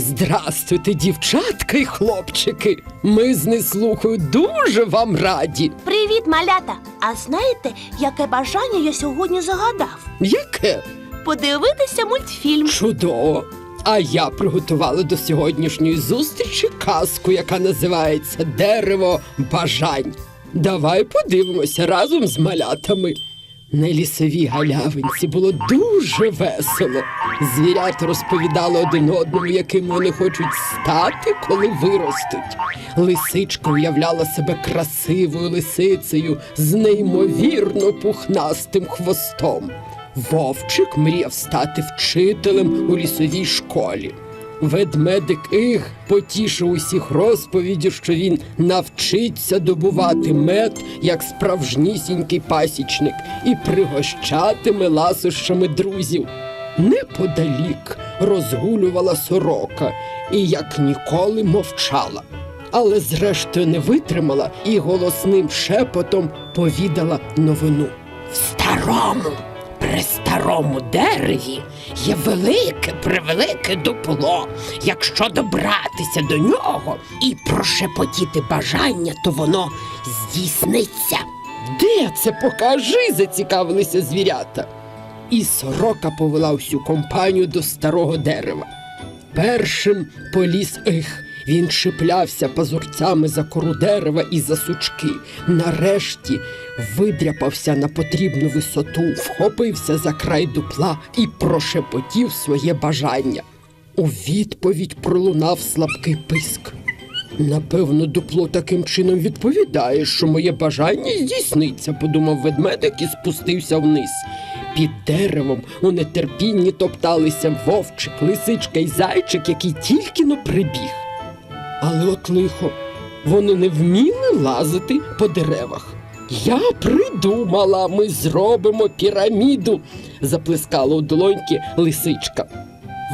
Здрастуйте, дівчатка і хлопчики. Ми з неслухою дуже вам раді. Привіт, малята! А знаєте, яке бажання я сьогодні загадав? Яке Подивитися мультфільм. чудово! А я приготувала до сьогоднішньої зустрічі казку, яка називається Дерево бажань. Давай подивимося разом з малятами. На лісовій галявинці було дуже весело. Звірята розповідали один одному, яким вони хочуть стати, коли виростуть. Лисичка уявляла себе красивою лисицею з неймовірно пухнастим хвостом. Вовчик мріяв стати вчителем у лісовій школі. Ведмедик Иг потішив усіх розповіддю, що він навчиться добувати мед як справжнісінький пасічник і пригощатиме ласощами друзів. Неподалік розгулювала сорока і як ніколи мовчала. Але зрештою не витримала і голосним шепотом повідала новину. В старому, при старому дереві є велике, превелике дупло. Якщо добратися до нього і прошепотіти бажання, то воно здійсниться. Де це покажи? зацікавилися звірята. І сорока повела всю компанію до старого дерева. Першим поліз їх. Він чіплявся пазурцями за кору дерева і за сучки. Нарешті видряпався на потрібну висоту, вхопився за край дупла і прошепотів своє бажання. У відповідь пролунав слабкий писк. Напевно, дупло таким чином відповідає, що моє бажання здійсниться, подумав ведмедик і спустився вниз. Під деревом у нетерпінні топталися вовчик, лисичка і зайчик, який тільки но прибіг. Але от лихо, вони не вміли лазити по деревах. Я придумала, ми зробимо піраміду, заплескала у долоньки лисичка.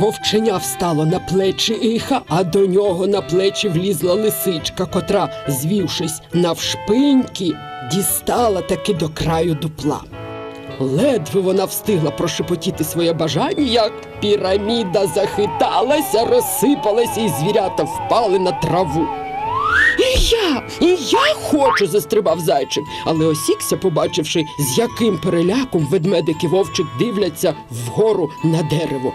Вовченя встало на плечі іха, а до нього на плечі влізла лисичка, котра, звівшись навшпиньки, дістала таки до краю дупла. Ледве вона встигла прошепотіти своє бажання, як піраміда захиталася, розсипалася, і звірята впали на траву. І я, і я хочу, застрибав зайчик, але осікся, побачивши, з яким переляком ведмедик і вовчик дивляться вгору на дерево.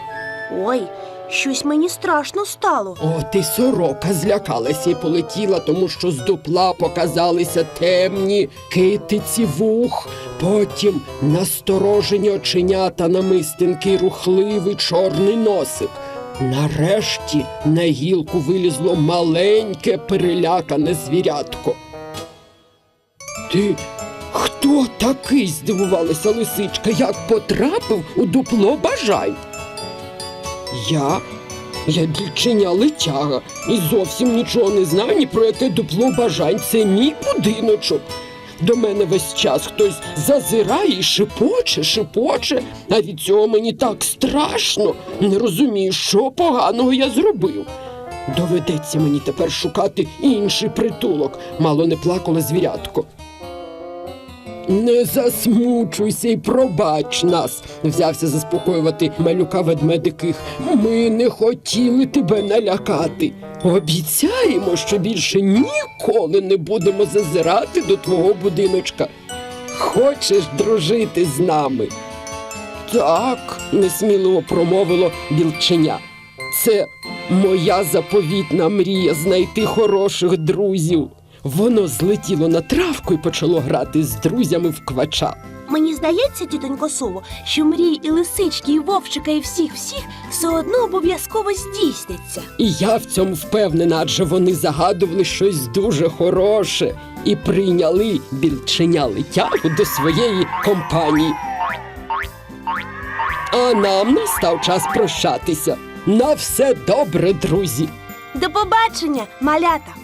Ой, щось мені страшно стало. От і сорока злякалася і полетіла, тому що з дупла показалися темні китиці вух, потім насторожені оченята намистинки рухливий чорний носик. Нарешті на гілку вилізло маленьке перелякане звірятко. Ти хто такий? здивувалася лисичка, як потрапив у дупло бажань. Я? Я більченя летяга і зовсім нічого не знаю ні про яке дупло бажань. Це мій будиночок. До мене весь час хтось зазирає і шепоче, шепоче, а від цього мені так страшно. Не розумію, що поганого я зробив. Доведеться мені тепер шукати інший притулок, мало не плакало звірятко. Не засмучуйся і пробач нас, взявся заспокоювати малюка ведмедиких. Ми не хотіли тебе налякати. Обіцяємо, що більше ніколи не будемо зазирати до твого будиночка. Хочеш дружити з нами? Так, несміливо промовило білченя. Це моя заповітна мрія знайти хороших друзів. Воно злетіло на травку і почало грати з друзями в квача. Мені здається, тітонько Сово, що мрії і лисички, і вовчика, і всіх всіх все одно обов'язково здійсняться. І я в цьому впевнена, адже вони загадували щось дуже хороше і прийняли більченя летягу до своєї компанії. А нам настав час прощатися. На все добре, друзі! До побачення, малята!